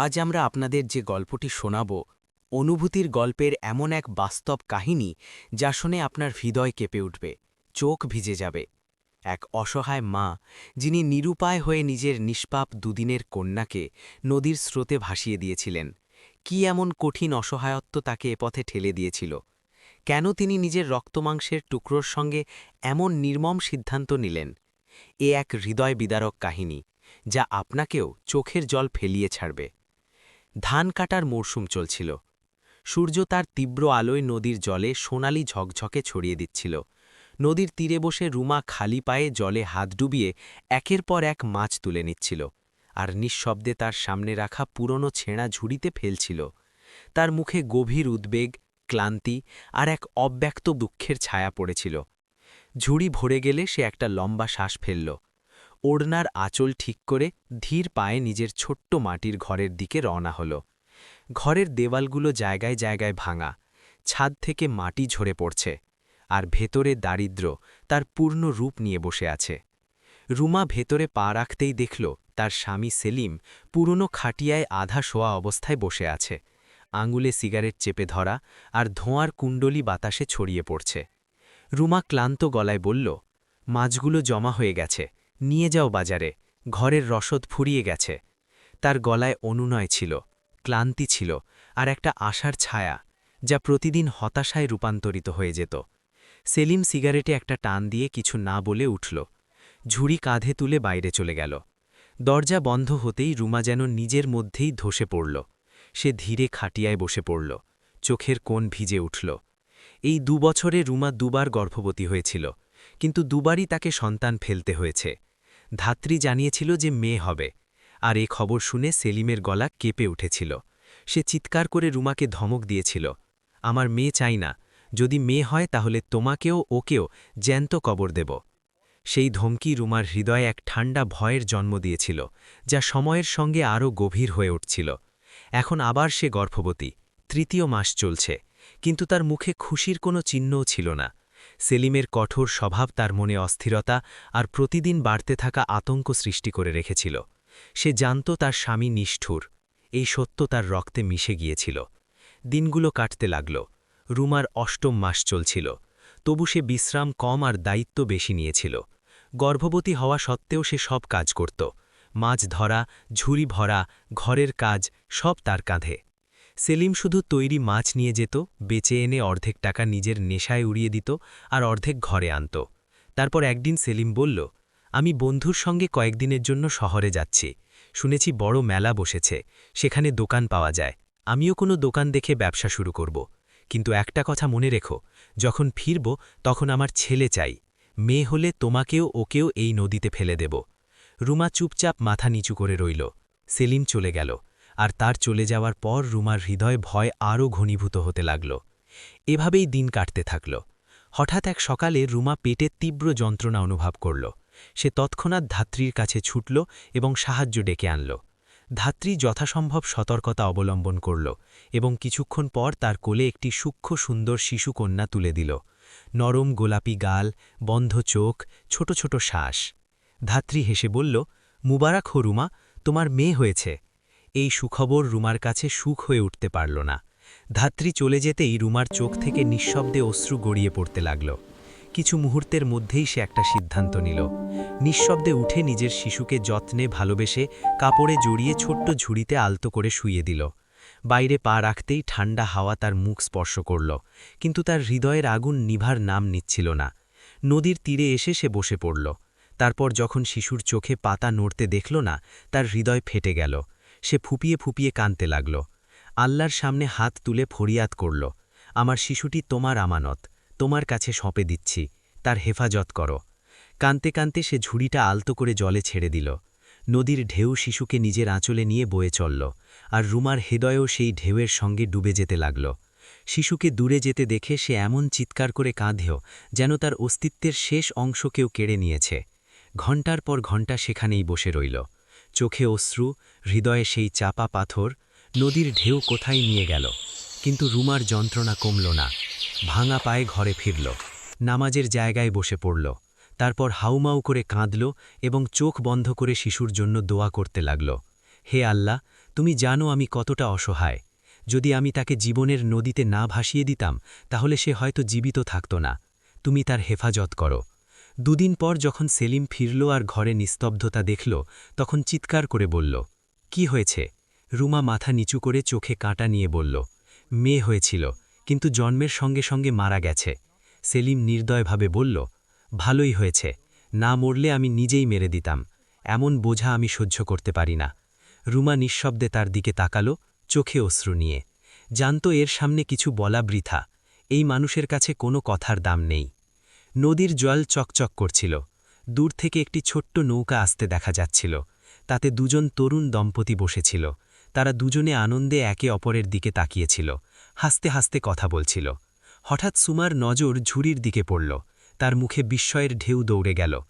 আজ আমরা আপনাদের যে গল্পটি শোনাব, অনুভূতির গল্পের এমন এক বাস্তব কাহিনী যা শুনে আপনার হৃদয় কেঁপে উঠবে, চোখ ভিজে যাবে। এক অসহায় মা, যিনি নিরুপায় হয়ে নিজের নিষ্পাপ দুদিনের কন্যাকে নদীর স্রোতে ভাসিয়ে দিয়েছিলেন, কি এমন কঠিন অসহায়ত্ব তাকে এ পথে ঠেলে দিয়েছিল? কেন তিনি নিজের রক্তমাংসের টুকরোর সঙ্গে এমন নির্মম সিদ্ধান্ত নিলেন? এ এক হৃদয় বিদারক কাহিনী, যা আপনাকেও চোখের জল ফেলিয়ে ছাড়বে। ধান কাটার মরশুম চলছিল। সূর্য তার তীব্র আলোয় নদীর জলে সোনালি ঝকঝকে ছড়িয়ে দিচ্ছিল। নদীর তীরে বসে রুমা খালি পায়ে জলে হাত ডুবিয়ে একের পর এক মাছ তুলে নিচ্ছিল আর নিঃশব্দে তার সামনে রাখা পুরনো ছেঁড়া ঝুড়িতে ফেলছিল। তার মুখে গভীর উদ্বেগ, ক্লান্তি আর এক অব্যক্ত দুঃখের ছায়া পড়েছিল। ঝুড়ি ভরে গেলে সে একটা লম্বা শ্বাস ফেলল। ওড়নার আঁচল ঠিক করে ধীর পায়ে নিজের ছোট্ট মাটির ঘরের দিকে রওনা হল। ঘরের দেওয়ালগুলো জায়গায় জায়গায় ভাঙা, ছাদ থেকে মাটি ঝরে পড়ছে আর ভেতরে দারিদ্র তার পূর্ণ রূপ নিয়ে বসে আছে। রুমা ভেতরে পা রাখতেই দেখল তার স্বামী সেলিম পুরনো খাটিয়ায় আধা শোয়া অবস্থায় বসে আছে। আঙুলে সিগারেট চেপে ধরা আর ধোঁয়ার কুণ্ডলি বাতাসে ছড়িয়ে পড়ছে। রুমা ক্লান্ত গলায় বলল, মাছগুলো জমা হয়ে গেছে নিয়ে যাও বাজারে, ঘরের রসদ ফুরিয়ে গেছে। তার গলায় অনুনয় ছিল, ক্লান্তি ছিল আর একটা আশার ছায়া যা প্রতিদিন হতাশায় রূপান্তরিত হয়ে যেত। সেলিম সিগারেটে একটা টান দিয়ে কিছু না বলে উঠল। ঝুড়ি কাঁধে তুলে বাইরে চলে গেল। দরজা বন্ধ হতেই রুমা যেন নিজের মধ্যেই ধসে পড়ল। সে ধীরে খাটিয়ায় বসে পড়ল। চোখের কোণ ভিজে উঠল। এই দুবছরে রুমা দুবার গর্ভবতী হয়েছিল, কিন্তু দুবারই তাকে সন্তান ফেলতে হয়েছে। ধাত্রী জানিয়েছিল যে মেয়ে হবে, আর এ খবর শুনে সেলিমের গলা কেঁপে উঠেছিল। সে চিৎকার করে রুমাকে ধমক দিয়েছিল, আমার মেয়ে চাই না, যদি মেয়ে হয় তাহলে তোমাকেও ওকেও জ্যান্ত কবর দেব। সেই ধমকি রুমার হৃদয়ে এক ঠান্ডা ভয়ের জন্ম দিয়েছিল, যা সময়ের সঙ্গে আরও গভীর হয়ে উঠছিল। এখন আবার সে গর্ভবতী, তৃতীয় মাস চলছে, কিন্তু তার মুখে খুশির কোনো চিহ্নও ছিল না। সেলিমের কঠোর স্বভাব তার মনে অস্থিরতা আর প্রতিদিন বাড়তে থাকা আতঙ্ক সৃষ্টি করে রেখেছিল। সে জানত তার স্বামী নিষ্ঠুর। এই সত্য তার রক্তে মিশে গিয়েছিল। দিনগুলো কাটতে লাগল। রুমার অষ্টম মাস চলছিল। তবু সে বিশ্রাম কম আর দায়িত্ব বেশি নিয়েছিল। গর্ভবতী হওয়া সত্ত্বেও সে সব কাজ করত। মাছ ধরা, ঝুড়ি ভরা, ঘরের কাজ সব তার কাঁধে। সেলিম শুধু তৈরি মাছ নিয়ে যেত, বেচে এনে অর্ধেক টাকা নিজের নেশায় উড়িয়ে দিত আর অর্ধেক ঘরে আনত। তারপর একদিন সেলিম বলল, আমি বন্ধুর সঙ্গে কয়েকদিনের জন্য শহরে যাচ্ছি। শুনেছি বড় মেলা বসেছে, সেখানে দোকান পাওয়া যায়। আমিও কোনো দোকান দেখে ব্যবসা শুরু করব। কিন্তু একটা কথা মনে রেখো, যখন ফিরব তখন আমার ছেলে চাই। মেয়ে হলে তোমাকেও ওকেও এই নদীতে ফেলে দেব। রুমা চুপচাপ মাথা নিচু করে রইল। সেলিম চলে গেল। আর তার চলে যাওয়ার পর রুমার হৃদয় ভয় আরও ঘনীভূত হতে লাগল। এভাবেই দিন কাটতে থাকল। হঠাৎ এক সকালে রুমা পেটে তীব্র যন্ত্রণা অনুভব করল। সে তৎক্ষণাৎ ধাত্রীর কাছে ছুটল এবং সাহায্য ডেকে আনল। ধাত্রী যথাসম্ভব সতর্কতা অবলম্বন করল এবং কিছুক্ষণ পর তার কোলে একটি সূক্ষ্ম সুন্দর শিশুকন্যা তুলে দিল। নরম গোলাপি গাল, বন্ধ চোখ, ছোট ছোট শ্বাস। ধাত্রী হেসে বলল, মুবারাক হো রুমা, তোমার মেয়ে হয়েছে। এই সুখবর রুমার কাছে সুখ হয়ে উঠতে পারল না। ধাত্রী চলে যেতেই রুমার চোখ থেকে নিঃশব্দে অশ্রু গড়িয়ে পড়তে লাগল। কিছু মুহূর্তের মধ্যেই সে একটা সিদ্ধান্ত নিল। নিঃশব্দে উঠে নিজের শিশুকে যত্নে ভালোবেসে কাপড়ে জড়িয়ে ছোট্ট ঝুড়িতে আলতো করে শুইয়ে দিল। বাইরে পা রাখতেই ঠান্ডা হাওয়া তার মুখ স্পর্শ করল, কিন্তু তার হৃদয়ের আগুন নিভার নাম নিচ্ছিল না। নদীর তীরে এসে সে বসে পড়ল। তারপর যখন শিশুর চোখে পাতা নড়তে দেখল না, তার হৃদয় ফেটে গেল। সে ফুপিয়ে ফুপিয়ে কানতে লাগল। আল্লাহর সামনে হাত তুলে ফরিয়াদ করল, আমার শিশুটি তোমার আমানত, তোমার কাছে সঁপে দিচ্ছি, তার হেফাজত করো। কানতে কানতে সে ঝুড়িটা আলতো করে জলে ছেড়ে দিল। নদীর ঢেউ শিশুকে নিজের আঁচলে নিয়ে বয়ে চলল, আর রুমার হৃদয়েও সেই ঢেউয়ের সঙ্গে ডুবে যেতে লাগল। শিশুকে দূরে যেতে দেখে সে এমন চিৎকার করে কাঁধেও যেন তার অস্তিত্বের শেষ অংশ কেউ কেড়ে নিয়েছে। ঘণ্টার পর ঘণ্টা সেখানেই বসে রইল। চোখে অশ্রু, হৃদয়ে সেই চাপা পাথর, নদীর ঢেউ কোথায় নিয়ে গেল? কিন্তু রুমার যন্ত্রণা কমল না। ভাঙা পায়ে ঘরে ফিরল। নামাজের জায়গায় বসে পড়ল। তারপর হাউমাউ করে কাঁদল এবং চোখ বন্ধ করে শিশুর জন্য দোয়া করতে লাগল। হে আল্লাহ, তুমি জানো আমি কতটা অসহায়। যদি আমি তাকে জীবনের নদীতে না ভাসিয়ে দিতাম, তাহলে সে হয়তো জীবিত থাকত না। তুমি তার হেফাজত করো। দুদিন পর যখন সেলিম ফিরল আর ঘরে নিস্তব্ধতা দেখল, তখন চিৎকার করে বলল, কি হয়েছে? রুমা মাথা নিচু করে চোখে কাঁটা নিয়ে বলল, মেয়ে হয়েছিল, কিন্তু জন্মের সঙ্গে সঙ্গে মারা গেছে। সেলিম নির্দয়ভাবে বলল, ভালোই হয়েছে, না মরলে আমি নিজেই মেরে দিতাম, এমন বোঝা আমি সহ্য করতে পারি না। রুমা নিঃশব্দে তার দিকে তাকালো, চোখে অশ্রু নিয়ে, জানত এর সামনে কিছু বলা বৃথা, এই মানুষের কাছে কোনো কথার দাম নেই। নদীর জল চকচক করছিল। দূর থেকে একটি ছোট্ট নৌকা আসতে দেখা যাচ্ছিল। তাতে দুজন তরুণ দম্পতি বসেছিল। তারা দুজনে আনন্দে একে অপরের দিকে তাকিয়েছিল। হাসতে হাসতে কথা বলছিল। হঠাৎ সুমার নজর ঝুড়ির দিকে পড়ল। তার মুখে বিস্ময়ের ঢেউ দৌড়ে গেল।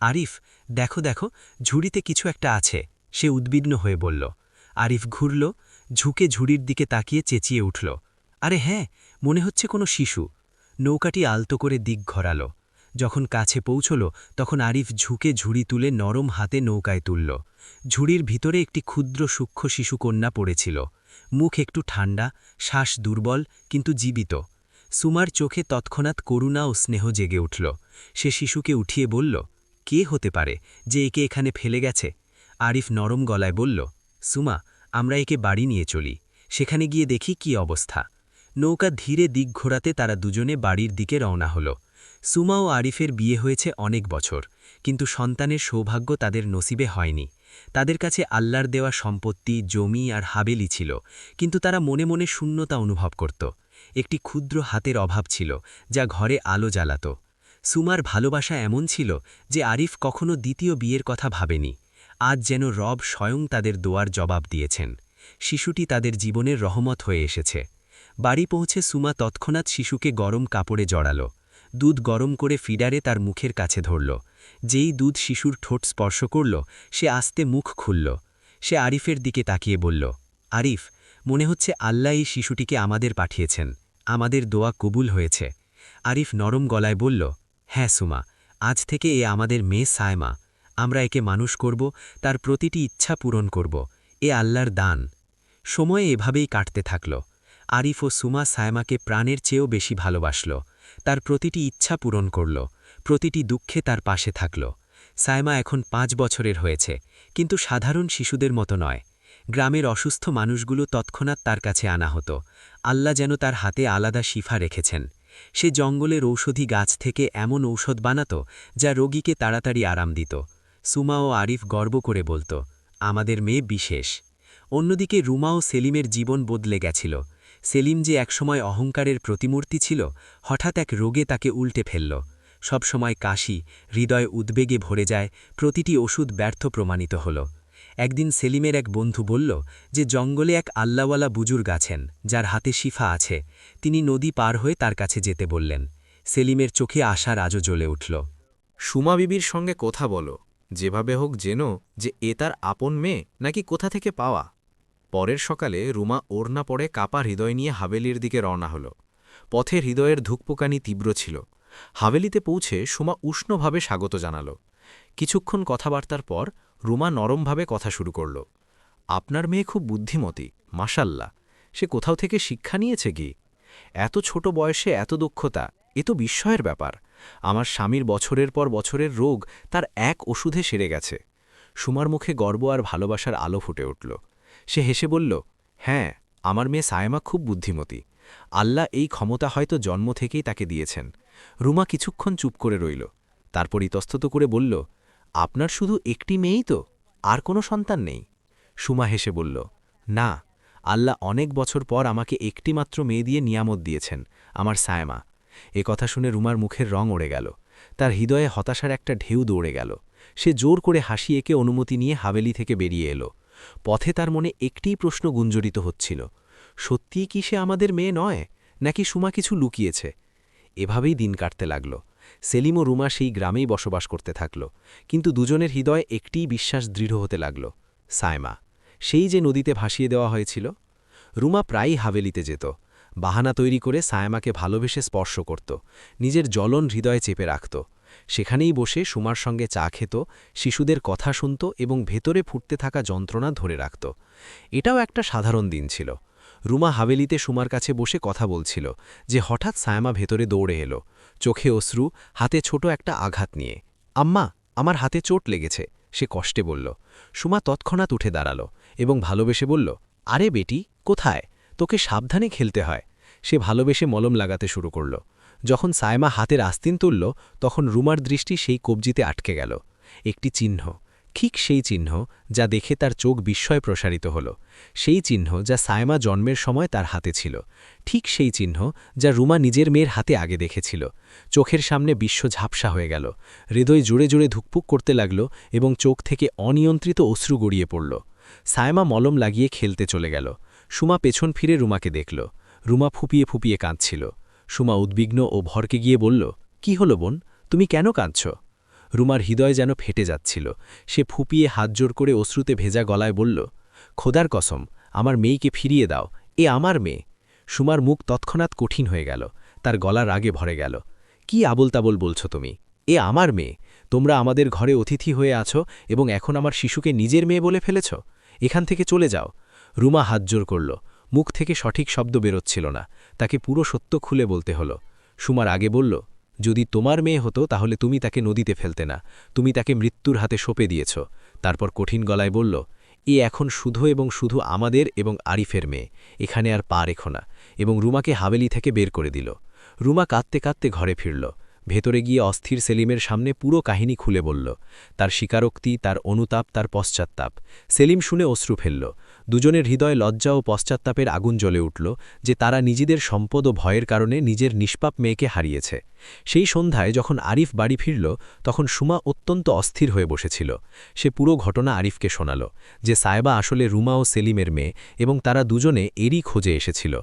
আরিফ, দেখো দেখো, ঝুড়িতে কিছু একটা আছে। সে উদ্বিগ্ন হয়ে বলল। আরিফ ঘুরল, ঝুঁকে ঝুড়ির দিকে তাকিয়ে চেঁচিয়ে উঠল। আরে হ্যাঁ মনে হচ্ছে কোনো শিশু। নৌকাটি আলতো করে দিক ঘরাল। যখন কাছে পৌঁছল, তখন আরিফ ঝুঁকে ঝুড়ি তুলে নরম হাতে নৌকায় তুলল। ঝুড়ির ভিতরে একটি ক্ষুদ্র সূক্ষ্ম শিশুকন্যা পড়েছিল। মুখ একটু ঠান্ডা শ্বাস দুর্বল, কিন্তু জীবিত। সুমার চোখে তৎক্ষণাৎ করুণা ও স্নেহ জেগে উঠল। সে শিশুকে উঠিয়ে বলল, কে হতে পারে যে একে এখানে ফেলে গেছে? আরিফ নরম গলায় বলল, সুমা, আমরা একে বাড়ি নিয়ে চলি। সেখানে গিয়ে দেখি কি অবস্থা। নৌকা ধীরে দিক ঘোরাতে তারা দুজনে বাড়ির দিকে রওনা হল। সুমা ও আরিফের বিয়ে হয়েছে অনেক বছর, কিন্তু সন্তানের সৌভাগ্য তাদের নসিবে হয়নি। তাদের কাছে আল্লাহর দেওয়া সম্পত্তি, জমি আর হাবেলি ছিল, কিন্তু তারা মনে মনে শূন্যতা অনুভব করত। একটি ক্ষুদ্র হাতের অভাব ছিল, যা ঘরে আলো জ্বালাত। সুমার ভালোবাসা এমন ছিল যে আরিফ কখনো দ্বিতীয় বিয়ের কথা ভাবেনি। আজ যেন রব স্বয়ং তাদের দোয়ার জবাব দিয়েছেন। শিশুটি তাদের জীবনের রহমত হয়ে এসেছে। বাড়ি পৌঁছে সুমা তৎক্ষণাৎ শিশুকে গরম কাপড়ে জড়াল। দুধ গরম করে ফিডারে তার মুখের কাছে ধরল। যেই দুধ শিশুর ঠোঁট স্পর্শ করল, সে আস্তে মুখ খুলল। সে আরিফের দিকে তাকিয়ে বলল, আরিফ, মনে হচ্ছে আল্লাহ এই শিশুটিকে আমাদের পাঠিয়েছেন। আমাদের দোয়া কবুল হয়েছে। আরিফ নরম গলায় বলল হ্যাঁ সুমা, আজ থেকে এ আমাদের মেয়ে সায়মা। আমরা একে মানুষ করব, তার প্রতিটি ইচ্ছা পূরণ করব। এ আল্লাহর দান। সময়ে এভাবেই কাটতে থাকল। আরিফ ও সুমা সায়মাকে প্রাণের চেয়েও বেশি ভালোবাসল। তার প্রতিটি ইচ্ছা পূরণ করল, প্রতিটি দুঃখে তার পাশে থাকল। সায়মা এখন পাঁচ বছরের হয়েছে, কিন্তু সাধারণ শিশুদের মতো নয়। গ্রামের অসুস্থ মানুষগুলো তৎক্ষণাৎ তার কাছে আনা হতো। আল্লাহ যেন তার হাতে আলাদা শিফা রেখেছেন। সে জঙ্গলের ঔষধি গাছ থেকে এমন ঔষধ বানাত, যা রোগীকে তাড়াতাড়ি আরাম দিত। সুমা ও আরিফ গর্ব করে বলত, আমাদের মেয়ে বিশেষ। অন্যদিকে রুমা ও সেলিমের জীবন বদলে গেছিল। সেলিম যে একসময় অহংকারের প্রতিমূর্তি ছিল, হঠাৎ এক রোগে তাকে উল্টে ফেলল। সবসময় কাশি, হৃদয় উদ্বেগে ভরে যায়, প্রতিটি ওষুধ ব্যর্থ প্রমাণিত হল। একদিন সেলিমের এক বন্ধু বলল যে, জঙ্গলে এক আল্লাওয়ালা বুজুর্গ আছেন, যার হাতে শিফা আছে। তিনি নদী পার হয়ে তার কাছে যেতে বললেন। সেলিমের চোখে আশার আজও জ্বলে উঠল। সুমা বিবির সঙ্গে কথা বলো। যেভাবে হোক জেনো যে, এ তার আপন মেয়ে নাকি কোথা থেকে পাওয়া। পরের সকালে রুমা ওড়না পড়ে কাপা হৃদয় নিয়ে হাভেলির দিকে রওনা হল। পথে হৃদয়ের ধুকপোকানি তীব্র ছিল। হাভেলিতে পৌঁছে সুমা উষ্ণভাবে স্বাগত জানাল। কিছুক্ষণ কথাবার্তার পর রুমা নরমভাবে কথা শুরু করল। আপনার মেয়ে খুব বুদ্ধিমতী মাসাল্লা সে কোথাও থেকে শিক্ষা নিয়েছে কি? এত ছোট বয়সে এত দক্ষতা, এ তো বিস্ময়ের ব্যাপার। আমার স্বামীর বছরের পর বছরের রোগ, তার এক ওষুধে সেরে গেছে। সুমার মুখে গর্ব আর ভালোবাসার আলো ফুটে উঠল। সে হেসে বলল হ্যাঁ আমার মেয়ে সায়মা খুব বুদ্ধিমতী। আল্লাহ এই ক্ষমতা হয়তো জন্ম থেকেই তাকে দিয়েছেন। রুমা কিছুক্ষণ চুপ করে রইল। তারপর ইতস্তত করে বলল, আপনার শুধু একটি মেয়েই তো, আর কোনো সন্তান নেই? সুমা হেসে বলল, না, আল্লাহ অনেক বছর পর আমাকে একটিমাত্র মেয়ে দিয়ে নিয়ামত দিয়েছেন, আমার সায়মা। এ কথা শুনে রুমার মুখের রং ওড়ে গেল। তার হৃদয়ে হতাশার একটা ঢেউ দৌড়ে গেল। সে জোর করে হাসি একে অনুমতি নিয়ে হাভেলি থেকে বেরিয়ে এলো। পথে তার মনে একটিই প্রশ্ন গুঞ্জরিত হচ্ছিল, সত্যিই কি সে আমাদের মেয়ে নয়, নাকি সুমা কিছু লুকিয়েছে? এভাবেই দিন কাটতে লাগল। সেলিম ও রুমা সেই গ্রামেই বসবাস করতে থাকল, কিন্তু দুজনের হৃদয় একটিই বিশ্বাস দৃঢ় হতে লাগল, সায়মা। সেই যে নদীতে ভাসিয়ে দেওয়া হয়েছিল। রুমা প্রায়ই হাভেলিতে যেত, বাহানা তৈরি করে সায়মাকে ভালোবেসে স্পর্শ করত, নিজের জ্বলন হৃদয়ে চেপে রাখত। সেখানেই বসে সুমার সঙ্গে চা খেত, শিশুদের কথা শুনত এবং ভেতরে ফুটতে থাকা যন্ত্রণা ধরে রাখত। এটাও একটা সাধারণ দিন ছিল। রুমা হাভেলিতে সুমার কাছে বসে কথা বলছিল যে হঠাৎ সায়মা ভেতরে দৌড়ে এলো। চোখে অশ্রু, হাতে ছোট একটা আঘাত নিয়ে। আম্মা, আমার হাতে চোট লেগেছে, সে কষ্টে বলল। সুমা তৎক্ষণাৎ উঠে দাঁড়াল এবং ভালোবেসে বলল, আরে বেটি, কোথায়? তোকে সাবধানে খেলতে হয়। সে ভালোবেসে মলম লাগাতে শুরু করল। যখন সায়মা হাতের আস্তিন তুলল, তখন রুমার দৃষ্টি সেই কবজিতে আটকে গেল। একটি চিহ্ন, ঠিক সেই চিহ্ন যা দেখে তার চোখ বিস্ময় প্রসারিত হল। সেই চিহ্ন যা সায়মা জন্মের সময় তার হাতে ছিল। ঠিক সেই চিহ্ন যা রুমা নিজের মেয়ের হাতে আগে দেখেছিল। চোখের সামনে বিশ্ব ঝাপসা হয়ে গেল। হৃদয় জুড়ে জুড়ে ধুকপুক করতে লাগল এবং চোখ থেকে অনিয়ন্ত্রিত অশ্রু গড়িয়ে পড়ল। সায়মা মলম লাগিয়ে খেলতে চলে গেল। সুমা পেছন ফিরে রুমাকে দেখল। রুমা ফুপিয়ে ফুপিয়ে কাঁদছিল। সুমা উদ্বিগ্ন ও ভরকে গিয়ে বলল, কি হলো বোন? তুমি কেন কাঁদছ? রুমার হৃদয় যেন ফেটে যাচ্ছিল। সে ফুপিয়ে হাত জোর করে অশ্রুতে ভেজা গলায় বলল, খোদার কসম, আমার মেয়েকে ফিরিয়ে দাও। এ আমার মেয়ে। সুমার মুখ তৎক্ষণাৎ কঠিন হয়ে গেল। তার গলা রাগে ভরে গেল। কি আবল তাবল বলছো তুমি? এ আমার মেয়ে। তোমরা আমাদের ঘরে অতিথি হয়ে আছো এবং এখন আমার শিশুকে নিজের মেয়ে বলে ফেলেছ? এখান থেকে চলে যাও। রুমা হাত জোর করল। মুখ থেকে সঠিক শব্দ বেরোচ্ছিল না। তাকে পুরো সত্য খুলে বলতে হলো। সুমার আগে বলল, যদি তোমার মেয়ে হতো তাহলে তুমি তাকে নদীতে ফেলতে না। তুমি তাকে মৃত্যুর হাতে সঁপে দিয়েছ। তারপর কঠিন গলায় বলল, এ এখন শুধু এবং শুধু আমাদের এবং আরিফের মেয়ে। এখানে আর পা রেখো না। এবং রুমাকে হাবেলি থেকে বের করে দিল। রুমা কাঁদতে কাঁদতে ঘরে ফিরল। ভেতরে গিয়ে অস্থির সেলিমের সামনে পুরো কাহিনী খুলে বলল। তার স্বীকারোক্তি, তার অনুতাপ, তার পশ্চাত্তাপ। সেলিম শুনে অশ্রু ফেলল। দুজনের হৃদয় লজ্জা ও পশ্চাত্তাপের আগুন জ্বলে উঠল যে তারা নিজেদের সম্পদ ও ভয়ের কারণে নিজের নিষ্পাপ মেয়েকে হারিয়েছে। সেই সন্ধ্যায় যখন আরিফ বাড়ি ফিরল, তখন সুমা অত্যন্ত অস্থির হয়ে বসেছিল। সে পুরো ঘটনা আরিফকে শোনাল যে সায়বা আসলে রুমা ও সেলিমের মেয়ে এবং তারা দুজনে এরই খোঁজে এসেছিল।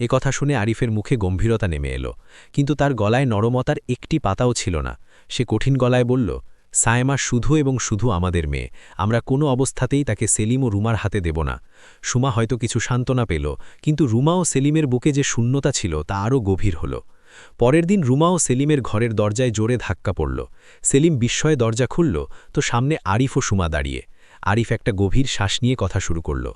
এ কথা শুনে আরিফের মুখে গম্ভীরতা নেমে এলো। কিন্তু তার গলায় নরমতার একটি পাতাও ছিল না। সে কঠিন গলায় বলল সায়মা শুধু এবং শুধু আমাদের মেয়ে। আমরা কোনো অবস্থাতেই তাকে সেলিম ও রুমার হাতে দেব না। সুমা হয়তো কিছু সান্ত্বনা পেল, কিন্তু রুমা ও সেলিমের বুকে যে শূন্যতা ছিল তা আরও গভীর হল। পরের দিন রুমা ও সেলিমের ঘরের দরজায় জোরে ধাক্কা পড়ল। সেলিম বিস্ময়ে দরজা খুলল, তো সামনে আরিফ ও সুমা দাঁড়িয়ে। আরিফ একটা গভীর শ্বাস নিয়ে কথা শুরু করল।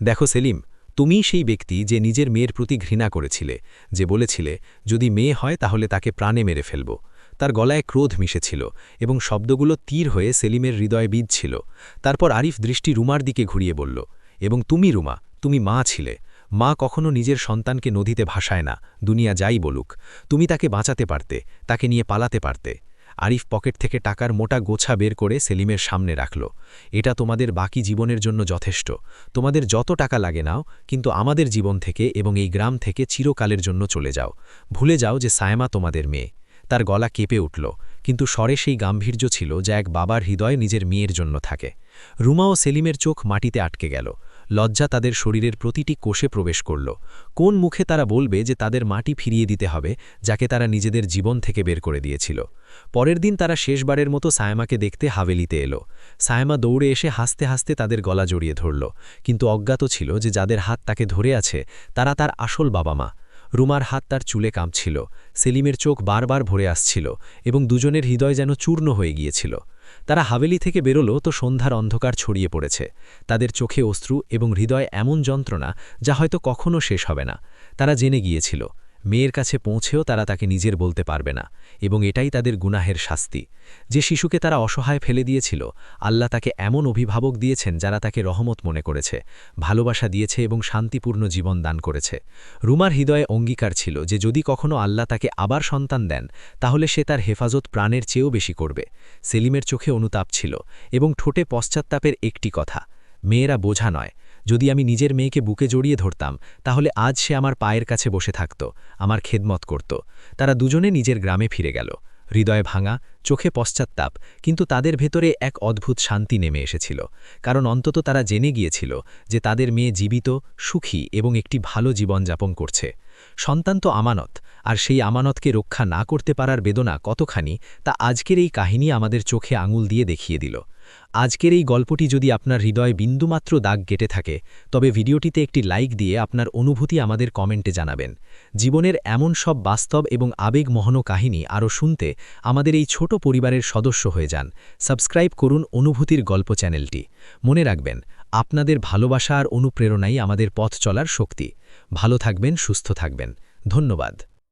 দেখো সেলিম, তুমিই সেই ব্যক্তি যে নিজের মেয়ের প্রতি ঘৃণা করেছিলে, যে বলেছিলে, যদি মেয়ে হয় তাহলে তাকে প্রাণে মেরে ফেলব। তার গলায় ক্রোধ মিশেছিল এবং শব্দগুলো তীর হয়ে সেলিমের হৃদয়ে ছিল। তারপর আরিফ দৃষ্টি রুমার দিকে ঘুরিয়ে বলল, এবং তুমি রুমা, তুমি মা ছিলে। মা কখনো নিজের সন্তানকে নদীতে ভাসায় না, দুনিয়া যাই বলুক। তুমি তাকে বাঁচাতে পারতে, তাকে নিয়ে পালাতে পারতে। আরিফ পকেট থেকে টাকার মোটা গোছা বের করে সেলিমের সামনে রাখল। এটা তোমাদের বাকি জীবনের জন্য যথেষ্ট। তোমাদের যত টাকা লাগে নাও, কিন্তু আমাদের জীবন থেকে এবং এই গ্রাম থেকে চিরকালের জন্য চলে যাও। ভুলে যাও যে সায়মা তোমাদের মেয়ে। তার গলা কেঁপে উঠল, কিন্তু স্বরে সেই গাম্ভীর্য ছিল যা এক বাবার হৃদয় নিজের মেয়ের জন্য থাকে। রুমা ও সেলিমের চোখ মাটিতে আটকে গেল। লজ্জা তাদের শরীরের প্রতিটি কোষে প্রবেশ করল। কোন মুখে তারা বলবে যে তাদের মাটি ফিরিয়ে দিতে হবে, যাকে তারা নিজেদের জীবন থেকে বের করে দিয়েছিল। পরের দিন তারা শেষবারের মতো সায়মাকে দেখতে হাভেলিতে এলো। সায়মা দৌড়ে এসে হাসতে হাসতে তাদের গলা জড়িয়ে ধরল, কিন্তু অজ্ঞাত ছিল যে যাদের হাত তাকে ধরে আছে, তারা তার আসল বাবা মা। রুমার হাত তার চুলে কাঁপছিল। সেলিমের চোখ বারবার ভরে আসছিল এবং দুজনের হৃদয় যেন চূর্ণ হয়ে গিয়েছিল। তারা হাভেলি থেকে বেরোলো তো সন্ধ্যার অন্ধকার ছড়িয়ে পড়েছে। তাদের চোখে অশ্রু এবং হৃদয় এমন যন্ত্রণা যা হয়তো কখনও শেষ হবে না। তারা জেনে গিয়েছিল। মেয়ের কাছে পৌঁছেও তারা তাকে নিজের বলতে পারবে না, এবং এটাই তাদের গুনাহের শাস্তি। যে শিশুকে তারা অসহায় ফেলে দিয়েছিল, আল্লাহ তাকে এমন অভিভাবক দিয়েছেন যারা তাকে রহমত মনে করেছে, ভালোবাসা দিয়েছে এবং শান্তিপূর্ণ জীবন দান করেছে। রুমার হৃদয়ে অঙ্গীকার ছিল যে যদি কখনো আল্লাহ তাকে আবার সন্তান দেন, তাহলে সে তার হেফাজত প্রাণের চেয়েও বেশি করবে। সেলিমের চোখে অনুতাপ ছিল, এবং ঠোঁটে পশ্চাত্তাপের একটি কথা, মেয়েরা বোঝা নয় যদি আমি নিজের মেয়েকে বুকে জড়িয়ে ধরতাম, তাহলে আজ সে আমার পায়ের কাছে বসে থাকত, আমার খেদমত করত। তারা দুজনে নিজের গ্রামে ফিরে গেল। হৃদয় ভাঙা, চোখে পশ্চাত্তাপ, কিন্তু তাদের ভেতরে এক অদ্ভুত শান্তি নেমে এসেছিল। কারণ অন্তত তারা জেনে গিয়েছিল যে তাদের মেয়ে জীবিত, সুখী এবং একটি ভালো জীবনযাপন করছে। সন্তান তো আমানত, আর সেই আমানতকে রক্ষা না করতে পারার বেদনা কতখানি, তা আজকের এই কাহিনী আমাদের চোখে আঙুল দিয়ে দেখিয়ে দিল। আজকের এই গল্পটি যদি আপনার হৃদয়ে বিন্দুমাত্র দাগ কেটে থাকে, তবে ভিডিওটিতে একটি লাইক দিয়ে আপনার অনুভূতি আমাদের কমেন্টে জানাবেন। জীবনের এমন সব বাস্তব এবং আবেগমোহন কাহিনী আরও শুনতে আমাদের এই ছোট পরিবারের সদস্য হয়ে যান। সাবস্ক্রাইব করুন অনুভূতির গল্প চ্যানেলটি। মনে রাখবেন, আপনাদের ভালোবাসা আর অনুপ্রেরণাই আমাদের পথ চলার শক্তি। ভালো থাকবেন, সুস্থ থাকবেন। ধন্যবাদ।